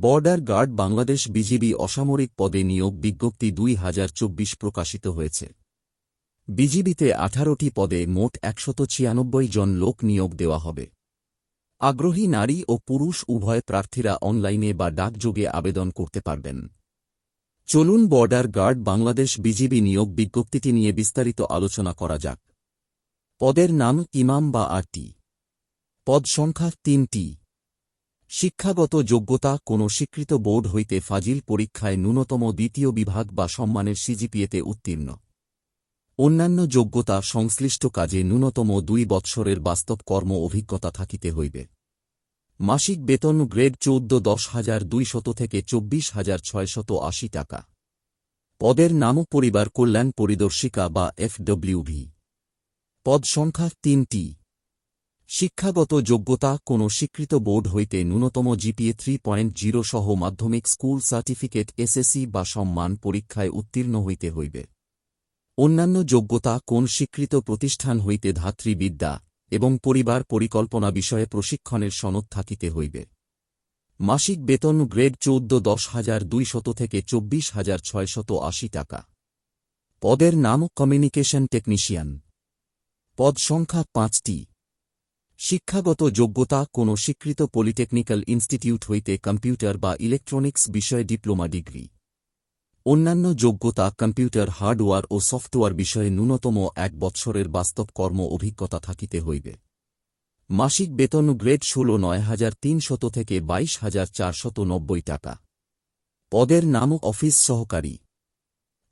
Border guard Bangladesh BGB অসামরিক পদে নিয়োগ বিজ্ঞপ্তি দুই হাজার চব্বিশ প্রকাশিত হয়েছে। বিজিবিতে আঠারোটি পদে মোট একশত ছিয়ানব্বই জন লোক নিয়োগ দেওয়া হবে। আগ্রহী নারী ও পুরুষ উভয় প্রার্থীরা অনলাইনে বা ডাকযোগে আবেদন করতে পারবেন। চলুন বর্ডার গার্ড বাংলাদেশ বিজিবি নিয়োগ বিজ্ঞপ্তিটি নিয়ে বিস্তারিত আলোচনা করা যাক। পদের নাম ইমাম বা আরটি পদ সংখ্যা তিনটি। শিক্ষাগত যোগ্যতা কোনো স্বীকৃত বোর্ড হইতে ফাজিল পরীক্ষায় ন্যূনতম দ্বিতীয় বিভাগ বা সম্মানের সিজিপিএতে উত্তীর্ণ। অন্যান্য যোগ্যতা সংশ্লিষ্ট কাজে ন্যূনতম দুই বৎসরের বাস্তব কর্ম অভিজ্ঞতা থাকিতে হইবে। মাসিক বেতন গ্রেড চৌদ্দ দশ হাজার দুইশত থেকে চব্বিশ হাজার ছয়শত আশি টাকা। পদের নাম পরিবার কল্যাণ পরিদর্শিকা বা এফডব্লিউভি পদ সংখ্যা তিনটি। শিক্ষাগত যোগ্যতা কোনো স্বীকৃত বোর্ড হইতে ন্যূনতম জিপিএ থ্রি পয়েন্ট জিরো সহ মাধ্যমিক স্কুল সার্টিফিকেট, এসএসসি বা সম্মান পরীক্ষায় উত্তীর্ণ হইতে হইবে। অন্যান্য যোগ্যতা কোন স্বীকৃত প্রতিষ্ঠান হইতে ধাত্রীবিদ্যা এবং পরিবার পরিকল্পনা বিষয়ে প্রশিক্ষণের সনদ থাকিতে হইবে। মাসিক বেতন গ্রেড চৌদ্দ দশ হাজার দুইশত থেকে চব্বিশ হাজার ছয়শত আশি টাকা। পদের নাম কমিউনিকেশন টেকনিশিয়ান। পদ সংখ্যা পাঁচটি। শিক্ষাগত যোগ্যতা কোনো স্বীকৃত পলিটেকনিক্যাল ইনস্টিটিউট হইতে কম্পিউটার বা ইলেকট্রনিক্স বিষয়ে ডিপ্লোমা ডিগ্রি। অন্যান্য যোগ্যতা কম্পিউটার হার্ডওয়্যার ও সফটওয়্যার বিষয়ে ন্যূনতম এক বৎসরের বাস্তব কর্ম অভিজ্ঞতা থাকিতে হইবে। মাসিক বেতন গ্রেড ষোল নয় হাজার তিনশত থেকে বাইশ হাজার চারশত নব্বই টাকা। পদের নাম অফিস সহকারী।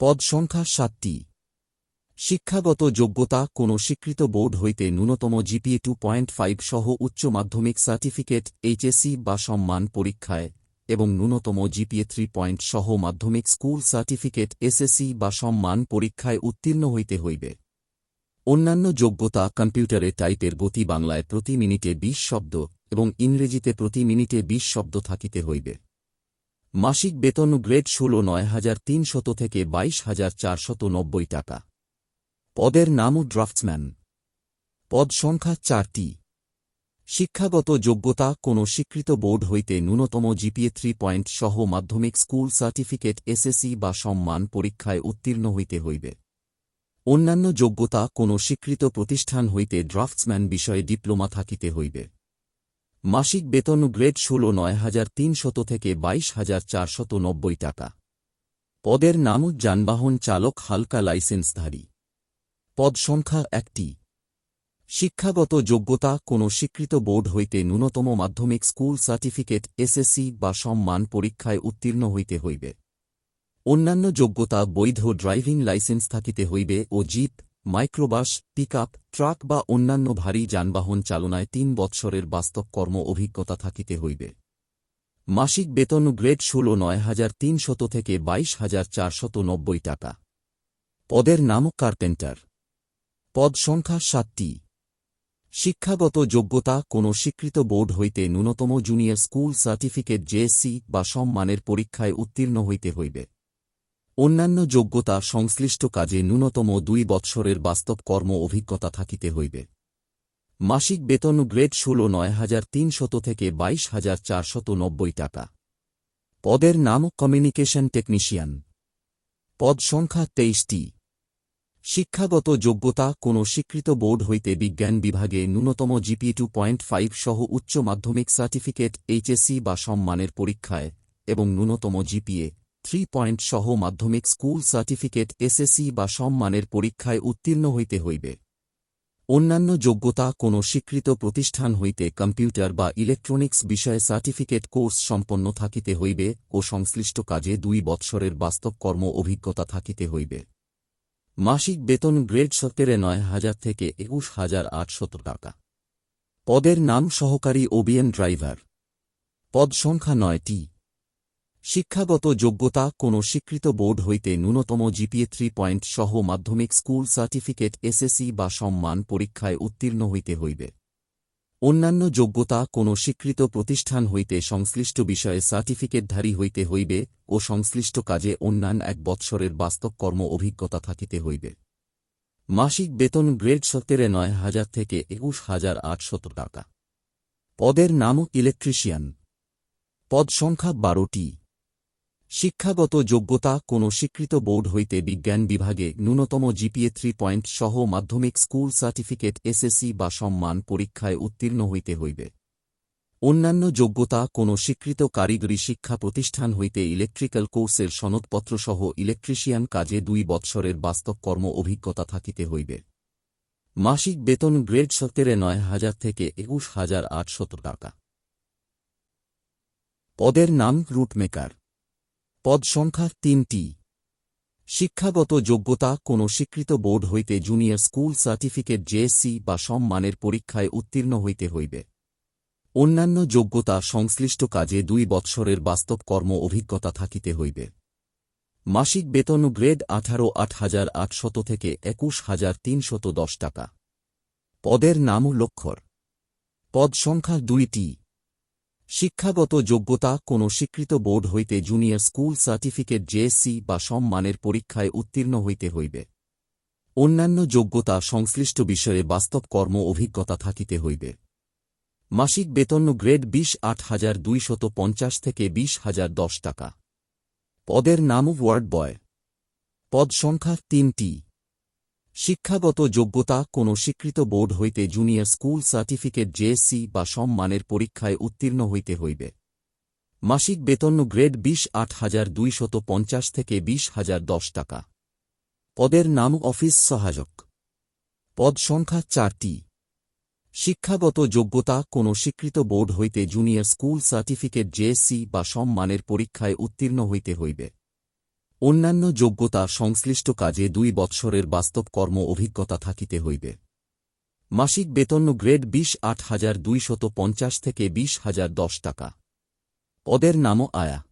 পদ সংখ্যা সাতটি। শিক্ষাগত যোগ্যতা কোনো স্বীকৃত বোর্ড হইতে ন্যূনতম জিপিএ টু পয়েন্ট ফাইভ সহ উচ্চ মাধ্যমিক সার্টিফিকেট, এইচএসসি বা সম্মান পরীক্ষায়, এবং ন্যূনতম জিপিএ থ্রি পয়েন্ট সহ মাধ্যমিক স্কুল সার্টিফিকেট, এসএসসি বা সম্মান পরীক্ষায় উত্তীর্ণ হইতে হইবে। অন্যান্য যোগ্যতা কম্পিউটারে টাইপের গতি বাংলায় প্রতি মিনিটে বিশ শব্দ, এবং ইংরেজিতে প্রতি মিনিটে বিশ শব্দ থাকিতে হইবে। মাসিক বেতন গ্রেড ষোল নয় হাজার তিনশত থেকে বাইশ হাজার চারশত নব্বই টাকা। পদের নামও ড্রাফটসম্যান। পদ সংখ্যা চারটি। শিক্ষাগত যোগ্যতা, কোনো স্বীকৃত বোর্ড হইতে ন্যূনতম জিপিএ থ্রি পয়েন্ট সহ মাধ্যমিক স্কুল সার্টিফিকেট, এসএসসি বা সম্মান পরীক্ষায় উত্তীর্ণ হইতে হইবে। অন্যান্য যোগ্যতা, কোনো স্বীকৃত প্রতিষ্ঠান হইতে ড্রাফটসম্যান বিষয়ে ডিপ্লোমা থাকিতে হইবে। মাসিক বেতন গ্রেড ষোল নয় হাজার তিনশত থেকে বাইশ হাজার চারশত নব্বই টাকা। পদের নাম যানবাহন চালক, হালকা লাইসেন্সধারী। পদ সংখ্যা একটি। শিক্ষাগত যোগ্যতা কোনো স্বীকৃত বোর্ড হইতে ন্যূনতম মাধ্যমিক স্কুল সার্টিফিকেট এসএসসি বা সম্মান পরীক্ষায় উত্তীর্ণ হইতে হইবে। অন্যান্য যোগ্যতা বৈধ ড্রাইভিং লাইসেন্স থাকিতে হইবে ও জিপ, মাইক্রোবাস, পিকআপ, ট্রাক বা অন্যান্য ভারী যানবাহন চালনায় তিন বৎসরের বাস্তব কর্ম অভিজ্ঞতা থাকিতে হইবে। মাসিক বেতন গ্রেড ষোল নয় হাজার তিনশত থেকে বাইশ হাজার চারশত নব্বই টাকা। পদের নাম কার্পেন্টার পদ সংখ্যা সাতটি। শিক্ষাগত যোগ্যতা কোনো স্বীকৃত বোর্ড হইতে ন্যূনতম জুনিয়র স্কুল সার্টিফিকেট জেএসসি বা সম্মানের পরীক্ষায় উত্তীর্ণ হইতে হইবে। অন্যান্য যোগ্যতা সংশ্লিষ্ট কাজে ন্যূনতম দুই বৎসরের বাস্তব কর্ম অভিজ্ঞতা থাকিতে হইবে। মাসিক বেতন গ্রেড ষোল নয় হাজার তিনশত থেকে বাইশ হাজার চারশত নব্বই টাকা। পদের নাম কমিউনিকেশন টেকনিশিয়ান। পদ সংখ্যা তেইশটি। শিক্ষাগত যোগ্যতা কোনো স্বীকৃত বোর্ড হইতে বিজ্ঞান বিভাগে ন্যূনতম জিপি টু পয়েন্ট ফাইভ সহ উচ্চ মাধ্যমিক সার্টিফিকেট, এইচএসসি বা সম্মানের পরীক্ষায়, এবং ন্যূনতম জিপিএ থ্রি পয়েন্ট সহ মাধ্যমিক স্কুল সার্টিফিকেট, এসএসসি বা সম্মানের পরীক্ষায় উত্তীর্ণ হইতে হইবে। অন্যান্য যোগ্যতা কোনো স্বীকৃত প্রতিষ্ঠান হইতে কম্পিউটার বা ইলেকট্রনিক্স বিষয়ে সার্টিফিকেট কোর্স সম্পন্ন থাকিতে হইবে ও সংশ্লিষ্ট কাজে দুই বৎসরের বাস্তব কর্ম অভিজ্ঞতা থাকিতে হইবে। মাসিক বেতন গ্রেড সতেরে নয় হাজার থেকে একুশ হাজার আটশত টাকা। পদের নাম সহকারী ওবিএন ড্রাইভার। পদ সংখ্যা নয়টি। শিক্ষাগত যোগ্যতা কোন স্বীকৃত বোর্ড হইতে ন্যূনতম জিপিএ থ্রি পয়েন্ট সহ মাধ্যমিক স্কুল সার্টিফিকেট এসএসসি বা সম্মান পরীক্ষায় উত্তীর্ণ হইতে হইবে। অন্যান্য যোগ্যতা কোনো স্বীকৃত প্রতিষ্ঠান হইতে সংশ্লিষ্ট বিষয়ে সার্টিফিকেটধারী হইতে হইবে ও সংশ্লিষ্ট কাজে অন্যান্য এক বৎসরের বাস্তব কর্ম অভিজ্ঞতা থাকিতে হইবে। মাসিক বেতন গ্রেড সতেরে নয় হাজার থেকে একুশ হাজার আটশত টাকা। পদের নামও ইলেকট্রিশিয়ান। পদ সংখ্যা বারোটি। শিক্ষাগত যোগ্যতা কোনো স্বীকৃত বোর্ড হইতে বিজ্ঞান বিভাগে ন্যূনতম জিপিএ থ্রি পয়েন্ট সহ মাধ্যমিক স্কুল সার্টিফিকেট, এসএসসি বা সম্মান পরীক্ষায় উত্তীর্ণ হইতে হইবে। অন্যান্য যোগ্যতা কোনো স্বীকৃত কারিগরি শিক্ষা প্রতিষ্ঠান হইতে ইলেকট্রিক্যাল কোর্সের সনদপত্রসহ ইলেকট্রিশিয়ান কাজে দুই বৎসরের বাস্তব কর্ম অভিজ্ঞতা থাকিতে হইবে। মাসিক বেতন গ্রেড সতেরে নয় হাজার থেকে একুশ হাজার আটশত টাকা। পদের নাম রুটমেকার। পদ সংখ্যা তিনটি। শিক্ষাগত যোগ্যতা কোনো স্বীকৃত বোর্ড হইতে জুনিয়র স্কুল সার্টিফিকেট জেএসসি বা সম্মানের পরীক্ষায় উত্তীর্ণ হইতে হইবে। অন্যান্য যোগ্যতা সংশ্লিষ্ট কাজে দুই বৎসরের বাস্তব কর্ম অভিজ্ঞতা থাকিতে হইবে। মাসিক বেতন গ্রেড আঠারো আট হাজার আটশত থেকে একুশ হাজার তিনশত দশ টাকা। পদের নাম লক্ষ্যর। পদ সংখ্যা দুইটি। শিক্ষাগত যোগ্যতা কোনো স্বীকৃত বোর্ড হইতে জুনিয়র স্কুল সার্টিফিকেট জেএসসি বা সম্মানের পরীক্ষায় উত্তীর্ণ হইতে হইবে। অন্যান্য যোগ্যতা সংশ্লিষ্ট বিষয়ে বাস্তব কর্ম অভিজ্ঞতা থাকিতে হইবে। মাসিক বেতন গ্রেড বিশ আট হাজার দুইশত পঞ্চাশ থেকে বিশ হাজার দশ টাকা। পদের নাম ওয়ার্ড বয়। পদ সংখ্যা তিনটি। শিক্ষাগত যোগ্যতা কোনো স্বীকৃত বোর্ড হইতে জুনিয়র স্কুল সার্টিফিকেট জেএসসি বা সম্মানের পরীক্ষায় উত্তীর্ণ হইতে হইবে। মাসিক বেতন গ্রেড বিশ আট হাজার দুইশত পঞ্চাশ থেকে বিশ হাজার দশ টাকা। পদের নাম অফিস সহায়ক। পদ সংখ্যা চারটি। শিক্ষাগত যোগ্যতা কোনো স্বীকৃত বোর্ড হইতে জুনিয়র স্কুল সার্টিফিকেট জেএসসি বা সম্মানের পরীক্ষায় উত্তীর্ণ হইতে হইবে। অন্যান্য যোগ্যতা সংশ্লিষ্ট কাজে দুই বৎসরের বাস্তব কর্ম অভিজ্ঞতা থাকিতে হইবে। মাসিক বেতন গ্রেড বিশ আট হাজার দুইশত পঞ্চাশ থেকে বিশ হাজার দশ টাকা। পদের নামও আয়া।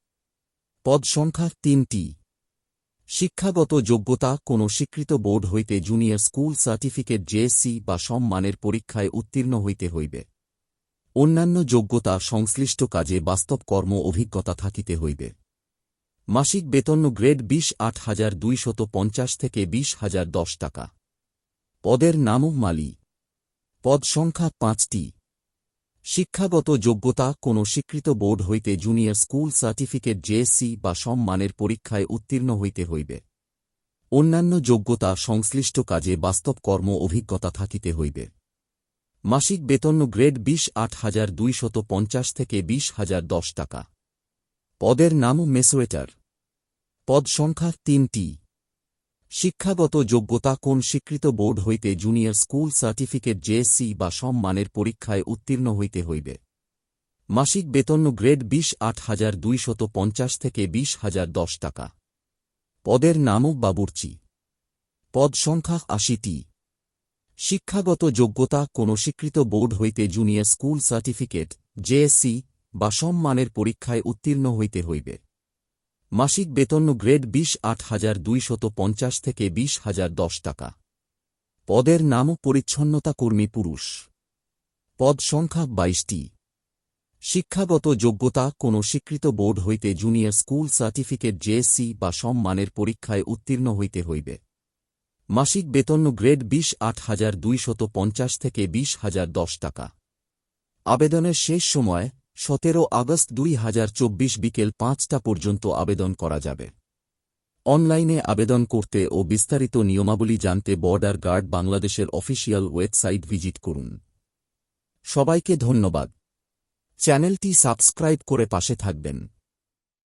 পদ সংখ্যা তিনটি। শিক্ষাগত যোগ্যতা কোনো স্বীকৃত বোর্ড হইতে জুনিয়র স্কুল সার্টিফিকেট জেএসসি বা সম্মানের পরীক্ষায় উত্তীর্ণ হইতে হইবে। অন্যান্য যোগ্যতা সংশ্লিষ্ট কাজে বাস্তব কর্ম অভিজ্ঞতা থাকিতে হইবে। মাসিক বেতন গ্রেড বিশ আট হাজার দুইশত পঞ্চাশ থেকে বিশ হাজার দশ টাকা। পদের নামও মালি। পদ সংখ্যা পাঁচটি। শিক্ষাগত যোগ্যতা, কোনো স্বীকৃত বোর্ড হইতে জুনিয়র স্কুল সার্টিফিকেট জেএসসি বা সম্মানের পরীক্ষায় উত্তীর্ণ হইতে হইবে। অন্যান্য যোগ্যতা, সংশ্লিষ্ট কাজে বাস্তব কর্ম অভিজ্ঞতা থাকিতে হইবে। মাসিক বেতন গ্রেড বিশ আট হাজার দুইশত পঞ্চাশ থেকে বিশ হাজার দশ টাকা। পদের নাম মেসোয়েটার। পদ সংখ্যা তিনটি। শিক্ষাগত যোগ্যতা কোন স্বীকৃত বোর্ড হইতে জুনিয়র স্কুল সার্টিফিকেট জেএসসি বা সম্মানের পরীক্ষায় উত্তীর্ণ হইতে হইবে। মাসিক বেতন গ্রেড বিশ আট হাজার দুইশত পঞ্চাশ থেকে বিশ হাজার দশ টাকা। পদের নামও বাবুর্চি। পদ সংখ্যা আশিটি। শিক্ষাগত যোগ্যতা কোনো স্বীকৃত বোর্ড হইতে জুনিয়র স্কুল সার্টিফিকেট জেএসসি বা সম্মানের পরীক্ষায় উত্তীর্ণ হইতে হইবে। মাসিক বেতন গ্রেড বিশ আট হাজার দুইশত পঞ্চাশ থেকে বিশ হাজার দশ টাকা। পদের নামও পরিচ্ছন্নতা কর্মী পুরুষ। পদ সংখ্যা বাইশটি। শিক্ষাগত যোগ্যতা, কোনো স্বীকৃত বোর্ড হইতে জুনিয়র স্কুল সার্টিফিকেট জেএসসি বা সম্মানের পরীক্ষায় উত্তীর্ণ হইতে হইবে। মাসিক বেতন গ্রেড বিশ আট হাজার দুইশত পঞ্চাশ থেকে বিশ হাজার দশ টাকা। আবেদনের শেষ সময় সতেরো আগস্ট দুই হাজার চব্বিশ বিকেল পাঁচটা পর্যন্ত আবেদন করা যাবে। অনলাইনে আবেদন করতে ও বিস্তারিত নিয়মাবলী জানতে বর্ডার গার্ড বাংলাদেশের অফিসিয়াল ওয়েবসাইট ভিজিট করুন। সবাইকে ধন্যবাদ। চ্যানেলটি সাবস্ক্রাইব করে পাশে থাকবেন।